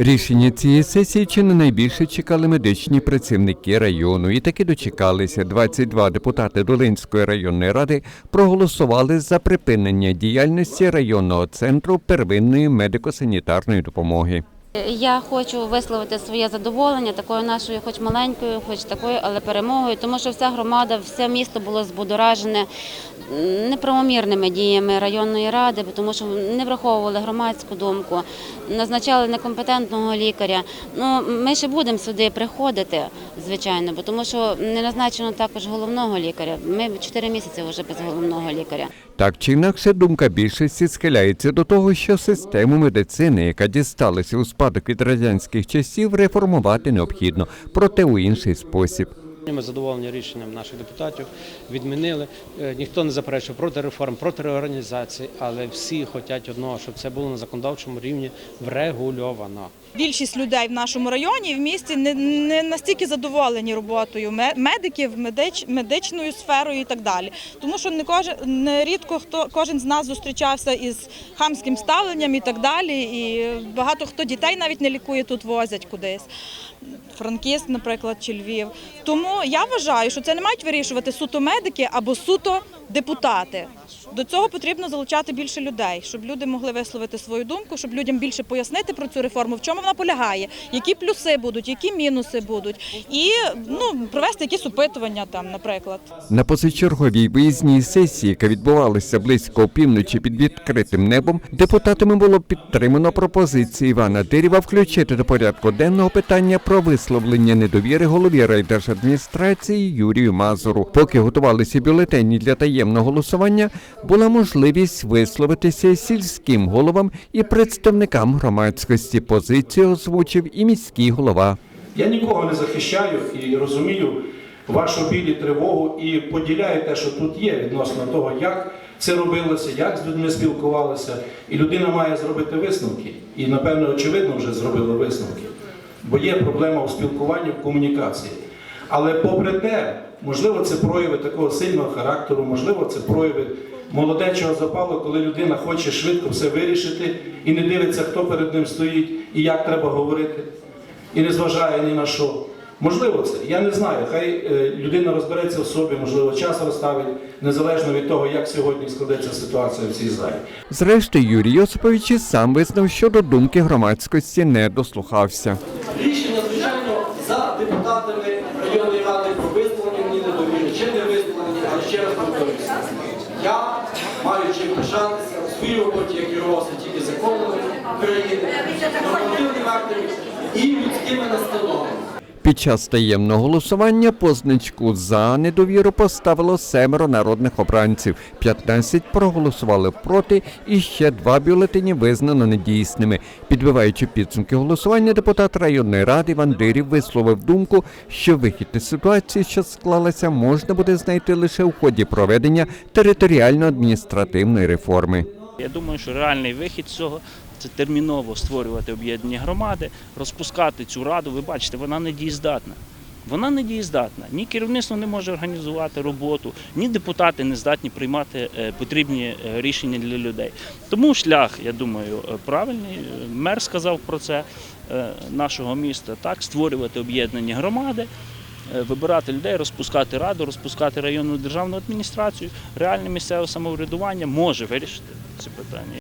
Рішення цієї сесії чи не найбільше чекали медичні працівники району, і таки дочекалися. 22 депутати Долинської районної ради проголосували за припинення діяльності районного центру первинної медико-санітарної допомоги. Я хочу висловити своє задоволення такою нашою, хоч маленькою, хоч такою, але перемогою, тому що вся громада, все місто було збудоражене неправомірними діями районної ради, тому що не враховували громадську думку, назначали некомпетентного лікаря. Ну ми ще будемо сюди приходити, звичайно, тому що не назначено також головного лікаря. Ми чотири місяці вже без головного лікаря. Так чи інакше, думка більшості схиляється до того, що систему медицини, яка дісталася у спадок від радянських часів, реформувати необхідно, проте у інший спосіб. Ми задоволені рішенням наших депутатів, відмінили. Е, Ніхто не заперечує проти реформ, проти реорганізації, але всі хочуть одного, щоб це було на законодавчому рівні врегульовано. Більшість людей в нашому районі і в місті не, настільки задоволені роботою медиків, медич, медичною сферою і так далі. Тому що не кожен не рідко хто кожен з нас зустрічався із хамським ставленням і так далі. І багато хто дітей навіть не лікує, тут возять кудись. Франківськ, наприклад, чи Львів. Тому я вважаю, що це не мають вирішувати суто медики або суто депутати. До цього потрібно залучати більше людей, щоб люди могли висловити свою думку, щоб людям більше пояснити про цю реформу, в чому вона полягає, які плюси будуть, які мінуси будуть, і ну провести якісь опитування там, наприклад. На позачерговій виїзній сесії, яка відбувалася близько опівночі під відкритим небом, депутатами було підтримано пропозицію Івана Дирєва включити до порядку денного питання про висловлення недовіри голові райдержадміністрації Юрію Мазуру. Поки готувалися бюлетені для таємного голосування, була можливість висловитися сільським головам і представникам громадськості. Позицію озвучив і міський голова. Я нікого не захищаю і розумію вашу біль і тривогу і поділяю те, що тут є відносно того, як це робилося, як з людьми спілкувалися. І людина має зробити висновки. І, напевно, очевидно, вже зробила висновки. Бо є проблема у спілкуванні, в комунікації. Але попри те, можливо, це прояви такого сильного характеру, можливо, це прояви молодечого запалу, коли людина хоче швидко все вирішити і не дивиться, хто перед ним стоїть і як треба говорити і не зважає ні на що. Можливо, це. Я не знаю. Хай е, людина розбереться в собі, можливо, час розставить, незалежно від того, як сьогодні складеться ситуація в цій залі. Зрештою, Юрій Йосипович і сам визнав, що до думки громадськості не дослухався. Рішення, звичайно, за депутатами районної ради про висловлення чи не висловлені, але ще раз повторюся. Я маючи пишатися в своїй роботі, я керувався тільки законами України, нормативними актами і людськими настановами. Під час таємного голосування позначку за недовіру поставило семеро народних обранців. 15 проголосували проти, і ще два бюлетені визнано недійсними. Підбиваючи підсумки голосування, депутат районної ради Іван Дирів висловив думку, що вихід із ситуації, що склалася, можна буде знайти лише у ході проведення територіально-адміністративної реформи. Я думаю, що реальний вихід з цього це терміново створювати об'єднані громади, розпускати цю раду. Ви бачите, вона не дієздатна. Вона не дієздатна. Ні керівництво не може організувати роботу, ні депутати не здатні приймати е, потрібні е, рішення для людей. Тому шлях, я думаю, е, правильний. Мер сказав про це нашого міста. Так, створювати об'єднані громади. Вибирати людей, розпускати раду, розпускати районну державну адміністрацію, реальне місцеве самоврядування може вирішити ці питання.